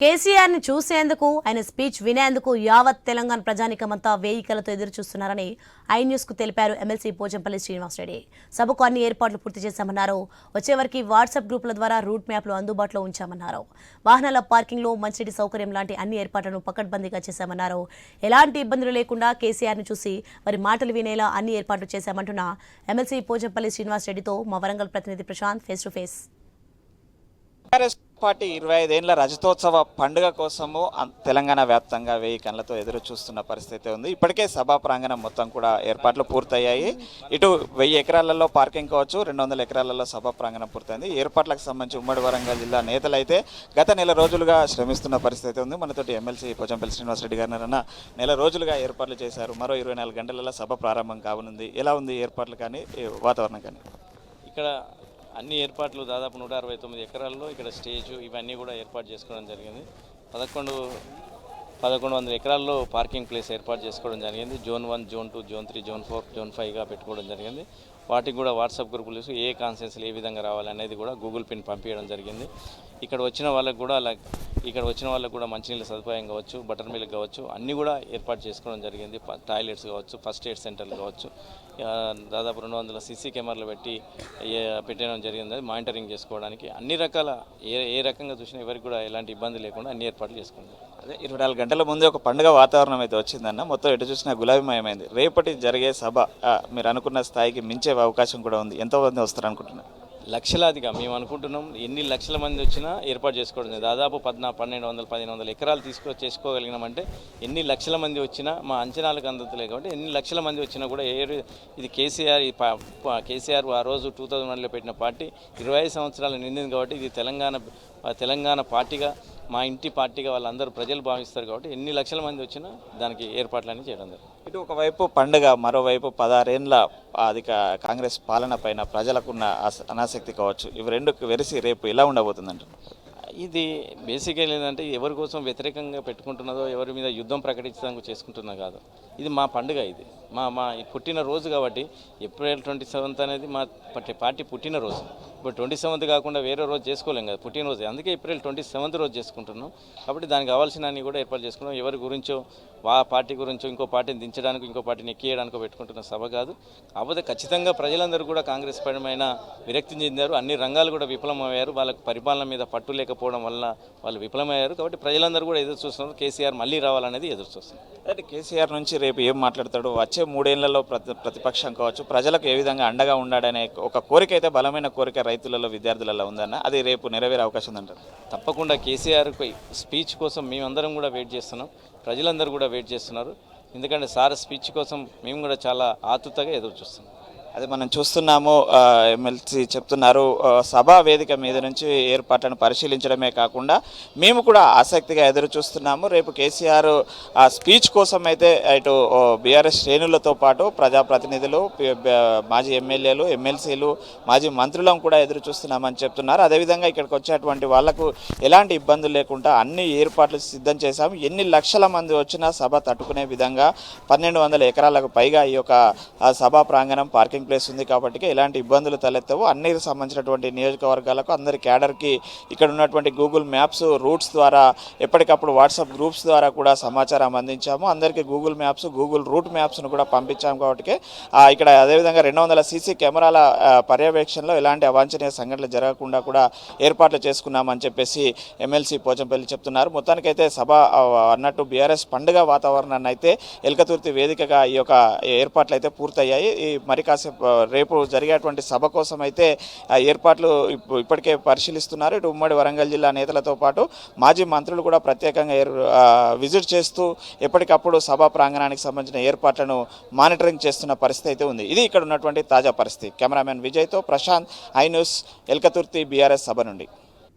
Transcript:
కేసీఆర్ని చూసేందుకు ఆయన స్పీచ్ వినేందుకు యావత్ తెలంగాణ ప్రజానికమంతా వేయికలతో ఎదురు చూస్తున్నారని ఐ న్యూస్కు తెలిపారు ఎమ్మెల్సీ పోచంపల్లి శ్రీనివాసరెడ్డి. సభకు అన్ని ఏర్పాట్లు పూర్తి చేశామన్నారు. వచ్చేవరకు వాట్సాప్ గ్రూపుల ద్వారా రూట్ మ్యాప్లు అందుబాటులో ఉంచామన్నారు. వాహనాల పార్కింగ్లో మంచినీటి సౌకర్యం లాంటి అన్ని ఏర్పాట్లను పకడ్బందీగా చేశామన్నారు. ఎలాంటి ఇబ్బందులు లేకుండా కేసీఆర్ని చూసి వారి మాటలు వినేలా అన్ని ఏర్పాట్లు చేశామంటున్న ఎమ్మెల్సీ పోచంపల్లి శ్రీనివాసరెడ్డితో మా వరంగల్ ప్రతినిధి Prashant face to face TRS ఇరవై ఐదేళ్ళ రజతోత్సవ పండుగ కోసము తెలంగాణ వ్యాప్తంగా వెయ్యి కళ్ళతో ఎదురు చూస్తున్న పరిస్థితి ఉంది. ఇప్పటికే సభా ప్రాంగణం మొత్తం కూడా ఏర్పాట్లు పూర్తయ్యాయి. ఇటు వెయ్యి ఎకరాలలో పార్కింగ్ కావచ్చు రెండు వందల ఎకరాలలో సభా ప్రాంగణం పూర్తయింది. ఏర్పాట్లకు సంబంధించి ఉమ్మడి వరంగల్ జిల్లా నేతలైతే గత నెల రోజులుగా శ్రమిస్తున్న పరిస్థితి ఉంది. మనతోటి ఎమ్మెల్సీ పోచంపల్లి శ్రీనివాసరెడ్డి గారు అన్న నెల రోజులుగా ఏర్పాట్లు చేశారు. మరో ఇరవై నాలుగు గంటలలో సభ ప్రారంభం కావనుంది ఎలా ఉంది ఏర్పాట్లు కానీ వాతావరణం కానీ? ఇక్కడ అన్ని ఏర్పాట్లు దాదాపు నూట అరవై తొమ్మిది ఎకరాల్లో ఇక్కడ స్టేజ్ ఇవన్నీ కూడా ఏర్పాటు చేసుకోవడం జరిగింది. పదకొండు పదకొండు వందల ఎకరాల్లో పార్కింగ్ ప్లేస్ ఏర్పాటు చేసుకోవడం జరిగింది. Zone one zone two zone three zone four zone ఫైవ్గా పెట్టుకోవడం జరిగింది. వాటికి కూడా వాట్సాప్ గ్రూపులు ఏ కాన్సెన్స్లు ఏ విధంగా రావాలనేది కూడా గూగుల్ పిన్ పంపించడం జరిగింది. ఇక్కడ వచ్చిన వాళ్ళకు కూడా అలా ఇక్కడ వచ్చిన వాళ్ళకు కూడా మంచినీళ్ళ సదుపాయం కావచ్చు బటర్ మిల్క్ కావచ్చు అన్నీ కూడా ఏర్పాటు చేసుకోవడం జరిగింది. టాయిలెట్స్ కావచ్చు ఫస్ట్ ఎయిడ్ సెంటర్లు కావచ్చు. దాదాపు రెండు వందల సీసీ కెమెరాలు పెట్టి పెట్టడం జరిగింది. మానిటరింగ్ చేసుకోవడానికి అన్ని రకాల ఏ ఏ రకంగా చూసినా ఎవరికి కూడా ఎలాంటి ఇబ్బంది లేకుండా అన్ని ఏర్పాట్లు చేసుకుంటారు అదే ఇరవై నాలుగు గంటల ముందే ఒక పండుగ వాతావరణం అయితే వచ్చిందన్న. మొత్తం ఎటు చూసినా గులాబీమయమైంది. రేపటి జరిగే సభ మీరు అనుకున్న స్థాయికి మించే అవకాశం కూడా ఉంది. ఎంతో మంది వస్తారు అనుకుంటున్నారు లక్షలాదిగా మేము అనుకుంటున్నాం. ఎన్ని లక్షల మంది వచ్చినా ఏర్పాటు చేసుకోవడం దాదాపు పద్నా పన్నెండు వందల పదిహేను వందల ఎకరాలు తీసుకొ చేసుకోగలిగినామంటే ఎన్ని లక్షల మంది వచ్చినా మా అంచనాలకు అందట్లేదు కాబట్టి ఎన్ని లక్షల మంది వచ్చినా కూడా ఏ ఇది కేసీఆర్ కేసీఆర్ ఆ రోజు టూ థౌజండ్ వన్లో పెట్టిన పార్టీ ఇరవై ఐదు సంవత్సరాలు నిండింది కాబట్టి ఇది తెలంగాణ తెలంగాణ పార్టీగా మా ఇంటి పార్టీగా వాళ్ళందరూ ప్రజలు భావిస్తారు కాబట్టి ఎన్ని లక్షల మంది వచ్చినా దానికి ఏర్పాట్లన్నీ చేయడం జరిగింది ఇటు ఒకవైపు పండుగ మరోవైపు పదహారేండ్ల అధిక కాంగ్రెస్ పాలన పైన ప్రజలకున్న అనాసక్తి కావచ్చు. ఇవి రెండు వెరిసి రేపు ఎలా ఉండబోతుందంట ఇది బేసిక్గా ఏంటంటే ఎవరి కోసం వ్యతిరేకంగా పెట్టుకుంటున్నదో ఎవరి మీద యుద్ధం ప్రకటించడానికి చేసుకుంటున్నా కాదు. ఇది మా పండుగ ఇది. మా మా పుట్టినరోజు పుట్టిన రోజు కాబట్టి ఏప్రిల్ ట్వంటీ సెవెంత్ అనేది మా పార్టీ పుట్టినరోజు. ఇప్పుడు ట్వంటీ సెవెంత్ కాకుండా వేరే రోజు చేసుకోలేం కదా పుట్టినరోజు. అందుకే ఏప్రిల్ ట్వంటీ సెవెంత్ రోజు చేసుకుంటున్నాం. కాబట్టి దానికి కావాల్సిన అన్ని కూడా ఏర్పాటు చేసుకున్నాం. ఎవరి గురించో వా పార్టీ గురించో ఇంకో పార్టీని దించడానికి ఇంకో పార్టీని ఎక్కియడానికో పెట్టుకుంటున్న సభ కాదు. కాకపోతే ఖచ్చితంగా ప్రజలందరూ కూడా కాంగ్రెస్ పరమైన విరక్తి చెందారు. అన్ని రంగాలు కూడా విఫలమయ్యారు. వాళ్ళకు పరిపాలన మీద పట్టు లేకపోవడం వల్ల వాళ్ళు విఫలమయ్యారు. కాబట్టి ప్రజలందరూ కూడా ఎదురు చూస్తున్నారు. కేసీఆర్ మళ్ళీ రావాలనేది ఎదురు చూస్తున్నారు. అంటే కేసీఆర్ నుంచి రేపు ఏం మాట్లాడతాడు? వచ్చే మూడేళ్ళలో ప్రతి ప్రతిపక్షం కావచ్చు ప్రజలకు ఏ విధంగా అండగా ఉండాడనే ఒక కోరిక అయితే బలమైన కోరిక రైతులలో విద్యార్థులలో ఉందన్న అది రేపు నెరవేరే అవకాశం ఉందంటారు తప్పకుండా కేసీఆర్ స్పీచ్ కోసం మేమందరం కూడా వెయిట్ చేస్తున్నాం. ప్రజలందరూ కూడా వెయిట్ చేస్తున్నారు. ఎందుకంటే సార్ స్పీచ్ కోసం మేము కూడా చాలా ఆతృతగా ఎదురు చూస్తున్నాం అది మనం చూస్తున్నాము ఎమ్మెల్సీ చెప్తున్నారు సభా వేదిక మీద నుంచి ఏర్పాట్లను పరిశీలించడమే కాకుండా మేము కూడా ఆసక్తిగా ఎదురు చూస్తున్నాము. రేపు కేసీఆర్ ఆ స్పీచ్ కోసం అయితే ఇటు బీఆర్ఎస్ శ్రేణులతో పాటు ప్రజాప్రతినిధులు మాజీ ఎమ్మెల్యేలు ఎమ్మెల్సీలు మాజీ మంత్రులను కూడా ఎదురు చూస్తున్నామని చెప్తున్నారు. అదేవిధంగా ఇక్కడికి వచ్చేటువంటి వాళ్ళకు ఎలాంటి ఇబ్బందులు లేకుండా అన్ని ఏర్పాట్లు సిద్ధం చేశాము. ఎన్ని లక్షల మంది వచ్చినా సభ తట్టుకునే విధంగా పన్నెండు వందల ఎకరాలకు పైగా ఈ యొక్క సభా ప్రాంగణం పార్కింగ్ ప్లేస్ ఉంది కాబట్టి ఎలాంటి ఇబ్బందులు తలెత్తవు. అన్ని సంబంధించినటువంటి నియోజకవర్గాలకు అందరి క్యాడర్కి ఇక్కడ ఉన్నటువంటి గూగుల్ మ్యాప్స్ రూట్స్ ద్వారా ఎప్పటికప్పుడు వాట్సాప్ గ్రూప్స్ ద్వారా కూడా సమాచారం అందించాము. అందరికీ గూగుల్ మ్యాప్స్ గూగుల్ రూట్ మ్యాప్స్ను కూడా పంపించాము కాబట్టి ఇక్కడ అదేవిధంగా రెండు వందల సీసీ కెమెరాల పర్యవేక్షణలో ఎలాంటి అవాంఛనీయ సంఘటనలు జరగకుండా కూడా ఏర్పాట్లు చేసుకున్నామని చెప్పేసి ఎమ్మెల్సీ పోచంపల్లి చెప్తున్నారు. మొత్తానికైతే సభ అన్నట్టు బీఆర్ఎస్ పండుగ వాతావరణాన్ని అయితే ఎల్కతుర్తి వేదికగా ఈ యొక్క ఏర్పాట్లు అయితే పూర్తయ్యాయి. ఈ మరి కాసేపు రేపు జరిగేటువంటి సభ కోసం అయితే ఏర్పాట్లు ఇప్పటికే పరిశీలిస్తున్నారు. ఇటు ఉమ్మడి వరంగల్ జిల్లా నేతలతో పాటు మాజీ మంత్రులు కూడా ప్రత్యేకంగా ఏర్- విజిట్ చేస్తూ ఎప్పటికప్పుడు సభా ప్రాంగణానికి సంబంధించిన ఏర్పాట్లను మానిటరింగ్ చేస్తున్న పరిస్థితి అయితే ఉంది. ఇది ఇక్కడ ఉన్నటువంటి తాజా పరిస్థితి. కెమెరామెన్ విజయ్తో Prashanth I news Elkathurthi BRS సభ నుండి.